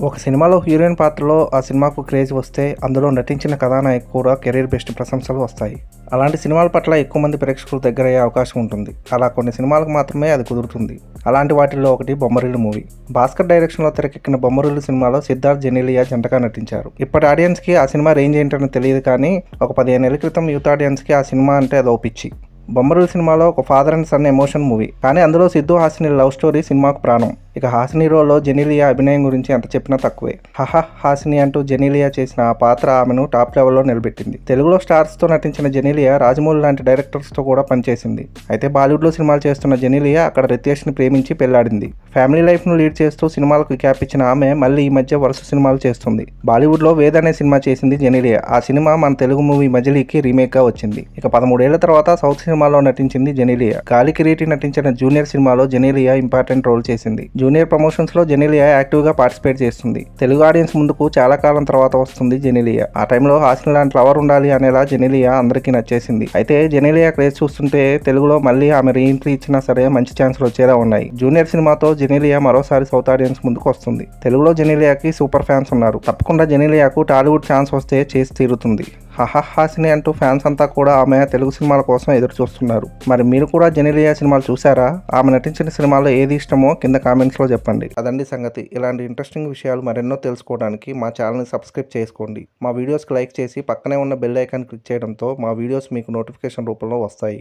ఒక సినిమాలో హీరోయిన్ పాత్రలో ఆ సినిమాకు క్రేజ్ వస్తే అందులో నటించిన కథానాయకు కూడా కెరీర్ బెస్ట్ ప్రశంసలు వస్తాయి. అలాంటి సినిమాల పట్ల ఎక్కువ మంది ప్రేక్షకులు దగ్గరయ్యే అవకాశం ఉంటుంది. అలా కొన్ని సినిమాలకు మాత్రమే అది కుదురుతుంది. అలాంటి వాటిల్లో ఒకటి బొమ్మరిల్లు మూవీ. భాస్కర్ డైరెక్షన్లో తెరకెక్కిన బొమ్మరిల్లు సినిమాలో సిద్ధార్థ్ జెనీలియా జంటగా నటించారు. ఇప్పటి ఆడియన్స్కి ఆ సినిమా రేంజ్ ఏంటని తెలియదు కానీ ఒక పదిహేను నెలల క్రితం యూత్ ఆడియన్స్కి ఆ సినిమా అంటే అదో పిచ్చి. బొమ్మరుల సినిమాలో ఒక father and son emotion movie కానీ అందులో సిద్ధు హాసిని లవ్ స్టోరీ సినిమాకు ప్రాణం. ఇక హాసిని రోల్లో జెనీలియా అభినయం గురించి ఎంత చెప్పినా తక్కువే. హహ హాసిని అంటూ జెనీలియా చేసిన ఆ పాత్ర ఆమెను టాప్ లెవెల్లో నిలబెట్టింది. తెలుగులో స్టార్స్తో నటించిన జెనీలియా రాజమౌళి లాంటి డైరెక్టర్స్తో కూడా పనిచేసింది. అయితే బాలీవుడ్లో సినిమాలు చేస్తున్న జెనీలియా అక్కడ రితేష్ని ప్రేమించి పెళ్ళాడింది. ఫ్యామిలీ లైఫ్ను లీడ్ చేస్తూ సినిమాలకు క్యాప్ ఇచ్చిన ఆమె మళ్ళీ ఈ మధ్య వరుస సినిమాలు చేస్తుంది. బాలీవుడ్లో వేద అనే సినిమా చేసింది జెనీలియా. ఆ సినిమా మన తెలుగు మూవీ మజిలీకి రీమేక్గా వచ్చింది. ఇక పదమూడేళ్ళ తర్వాత సౌత్ సినిమాలో నటించింది జెనీలియా. గాలి కిరీటి నటించిన జూనియర్ సినిమాలో జెనీలియా ఇంపార్టెంట్ రోల్ చేసింది. జూనియర్ ప్రమోషన్స్లో జెనీలియా యాక్టివ్గా పార్టిసిపేట్ చేస్తుంది. తెలుగు ఆడియన్స్ ముందుకు చాలా కాలం తర్వాత వస్తుంది జెనీలియా. ఆ టైంలో హాసిన్ లాంటి లవర్ ఉండాలి అనేలా జెనీలియా అందరికీ నచ్చేసింది. అయితే జెనీలియా క్రేజ్ చూస్తుంటే తెలుగులో మళ్ళీ ఆమె రీఎంట్రీ ఇచ్చినా సరే మంచి ఛాన్సులు వచ్చేలా ఉన్నాయి. జూనియర్ సినిమాతో జెనీలియా మరోసారి సౌత్ ఆడియన్స్ ముందుకు వస్తుంది. తెలుగులో జెనీలియాకి సూపర్ ఫ్యాన్స్ ఉన్నారు. తప్పకుండా జెనీలియాకు టాలీవుడ్ ఛాన్స్ వస్తే చేసి తీరుతుంది. హహ అంటూ ఫ్యాన్స్ అంతా కూడా ఆమె తెలుగు సినిమాల కోసం ఎదురు చూస్తున్నారు. మరి మీరు కూడా జెనీలియా సినిమాలు చూసారా ఆమె నటించిన సినిమాలో ఏది ఇష్టమో కింద కామెంట్స్లో చెప్పండి. అదండి సంగతి. ఇలాంటి ఇంట్రెస్టింగ్ విషయాలు మరెన్నో తెలుసుకోవడానికి మా ఛానల్ని సబ్స్క్రైబ్ చేసుకోండి. మా వీడియోస్కి లైక్ చేసి పక్కనే ఉన్న బెల్ ఐకాన్ క్లిక్ చేయడంతో మా వీడియోస్ మీకు నోటిఫికేషన్ రూపంలో వస్తాయి.